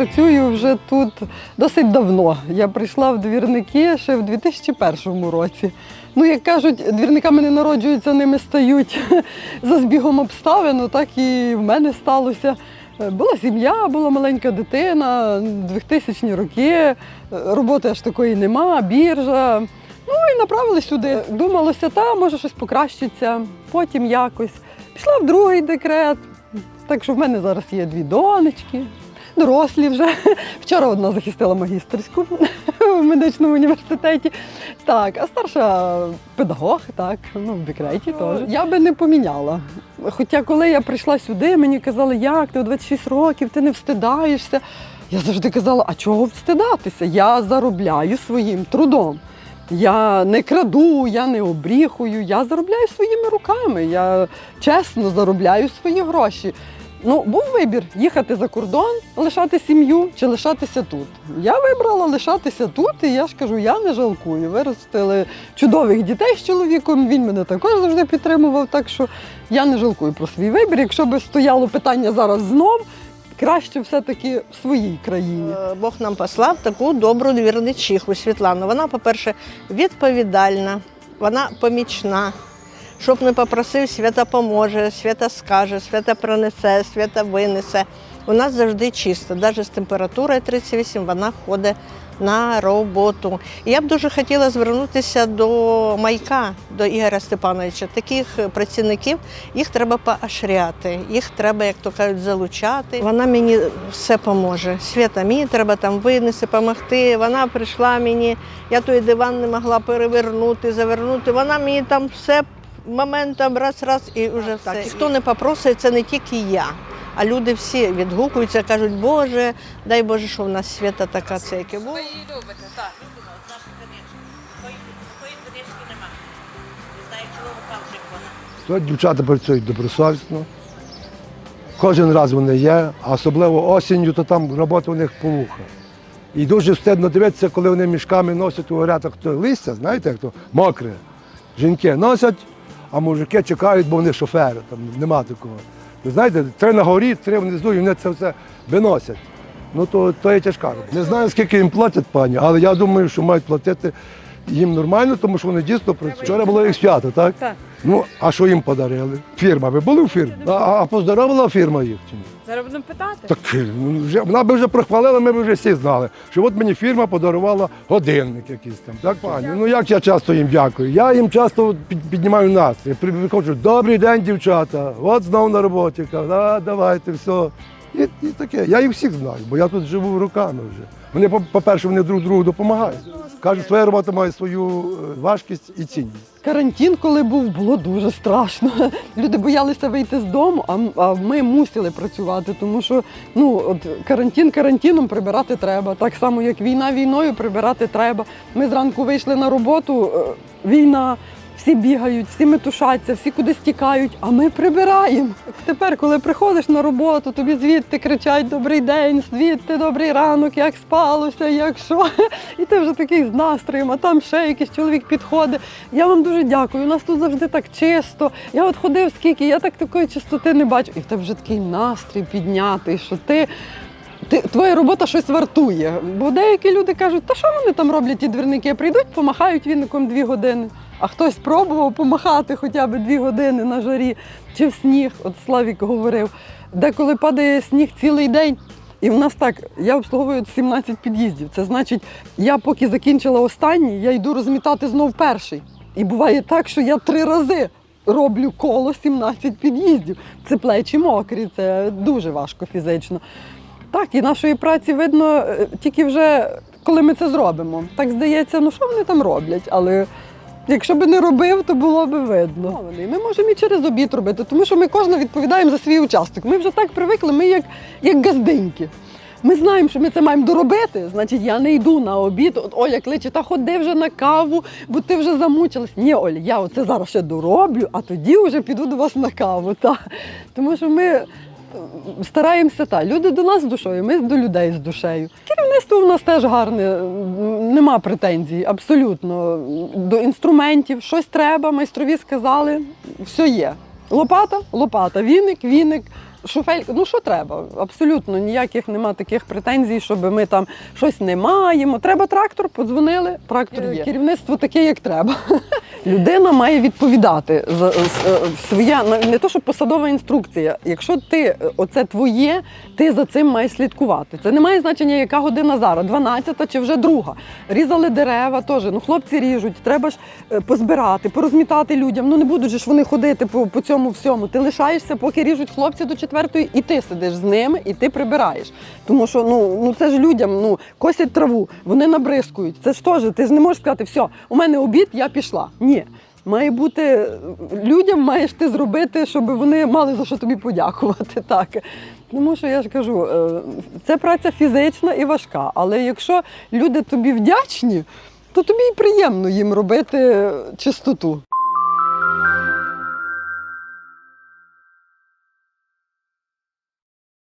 працюю вже тут досить давно. Я прийшла в двірники ще в 2001 році. Ну, як кажуть, двірниками не народжуються, ними стають за збігом обставин, так і в мене сталося. Була сім'я, була маленька дитина, 2000 роки, роботи аж такої нема, біржа. Ну і направили сюди. Думалося, та може щось покращиться, потім якось. Пішла в другий декрет. Так що в мене зараз є дві донечки, дорослі вже. Вчора одна захистила магістерську в медичному університеті. Так, а старша педагог, так, ну в декреті теж. Я би не поміняла. Хоча, коли я прийшла сюди, мені казали, як ти у 26 років, ти не встидаєшся. Я завжди казала, а чого встидатися? Я заробляю своїм трудом. Я не краду, я не обріхую, я заробляю своїми руками. Я чесно заробляю свої гроші. Ну, був вибір їхати за кордон, лишати сім'ю чи лишатися тут. Я вибрала лишатися тут, і я ж кажу, я не жалкую. Виростили чудових дітей з чоловіком. Він мене також завжди підтримував. Так що я не жалкую про свій вибір. Якщо би стояло питання зараз знов, краще все-таки в своїй країні. Е, Бог нам послав таку добру двірничиху Світлану. Вона, по-перше, відповідальна, вона помічна. Щоб не попросив, свята поможе, свята скаже, свята принесе, свята винесе. У нас завжди чисто, навіть з температурою 38 вона ходить на роботу. Я б дуже хотіла звернутися до майка, до Ігоря Степановича. Таких працівників їх треба поощряти, їх треба, як то кажуть, залучати. Вона мені все поможе. Свята, мені треба там винести, допомогти. Вона прийшла мені, я той диван не могла перевернути, завернути. Вона мені там все моментом раз-раз і вже все. І хто не попросить, це не тільки я. А люди всі відгукуються, кажуть, Боже, дай Боже, що в нас свята така це яке було. Ви її любите, так. Тут дівчата працюють добросовісно. Кожен раз вони є, а особливо осінню, то там робота у них по вуха. І дуже стидно дивитися, коли вони мішками носять у горятах листя, знаєте, як то мокре. Жінки носять, а мужики чекають, бо вони шофери, там нема такого. Ви знаєте, три на горі, три внизу, і вони це все виносять. Ну то, то є тяжка робота. Не знаю, скільки їм платять пані, але я думаю, що мають платити їм нормально, тому що вони дійсно працюють. Вчора було їх свято, так? Так. Ну, а що їм подарили? Фірма. Ви були в фірмі? А, а поздоровила фірма їх чи ні? Зараз будемо питати. Так ну, вже, вона би вже прохвалила, ми б вже всі знали, що от мені фірма подарувала годинник якийсь там. Так, пані? Ну як я часто їм дякую? Я їм часто під- піднімаю настрій. При- Приходжу, добрий день, дівчата, от знову на роботі. Кажу, а, давайте, все. І, і таке. Я їх всіх знаю, бо я тут живу руками вже. Вони, по- по-перше, вони друг другу допомагають. Кажуть, своя робота має свою е, важкість і цінність. Карантин, коли був, було дуже страшно. Люди боялися вийти з дому, а, ми мусили працювати, тому що ну от карантин карантином прибирати треба. Так само, як війна війною прибирати треба. Ми зранку вийшли на роботу, е, війна. Всі бігають, всі метушаться, всі кудись тікають, а ми прибираємо. Тепер, коли приходиш на роботу, тобі звідти кричать Добрий день, звідти добрий ранок, як спалося, як що. І ти вже такий з настроєм, а там ще якийсь чоловік підходить. Я вам дуже дякую. У нас тут завжди так чисто. Я от ходив скільки, я так такої чистоти не бачу. І в тебе вже такий настрій піднятий, що ти. Ти, твоя робота щось вартує. Бо деякі люди кажуть, та що вони там роблять, ті двірники? Прийдуть, помахають віником дві години. А хтось пробував помахати хоча б дві години на жарі чи в сніг. От Славік говорив, деколи падає сніг цілий день. І в нас так, я обслуговую 17 під'їздів. Це значить, я поки закінчила останній, я йду розмітати знов перший. І буває так, що я три рази роблю коло 17 під'їздів. Це плечі мокрі, це дуже важко фізично. Так, і нашої праці видно е, тільки вже коли ми це зробимо. Так здається, ну що вони там роблять, але. Якщо би не робив, то було би видно. Ми можемо і через обід робити, тому що ми кожна відповідаємо за свій участок. Ми вже так привикли, ми як, як газдиньки. Ми знаємо, що ми це маємо доробити. Значить, я не йду на обід. От Оля кличе, та ходи вже на каву, бо ти вже замучилась. Ні, Оля, я оце зараз ще дороблю, а тоді вже піду до вас на каву. Та. Тому що ми стараємося та. Люди до нас з душою, ми до людей з душею. Керівництво у нас теж гарне, нема претензій, абсолютно. До інструментів щось треба, майстрові сказали, все є. Лопата, лопата, віник, віник, шуфелька, ну що треба? Абсолютно ніяких нема таких претензій, щоб ми там щось не маємо. Треба трактор, подзвонили, трактор є. Керівництво таке, як треба. Людина має відповідати за за- своя не то, що посадова інструкція. Якщо ти е, оце твоє, ти за цим маєш слідкувати. Це не має значення, яка година зараз, 12 чи вже друга. Різали дерева теж. Ну, хлопці ріжуть, треба ж е, позбирати, порозмітати людям. Ну не будуть же ж вони ходити по, по цьому всьому. Ти лишаєшся, поки ріжуть хлопці до четвертої, і ти сидиш з ними, і ти прибираєш. Тому що ну, ну це ж людям ну, косять траву, вони набризкують. Це ж теж, ти ж не можеш сказати, все, у мене обід, я пішла. Ні. Має бути людям, маєш ти зробити, щоб вони мали за що тобі подякувати. Так. Тому що я ж кажу, е, це праця фізична і важка. Але якщо люди тобі вдячні, то тобі і приємно їм робити чистоту.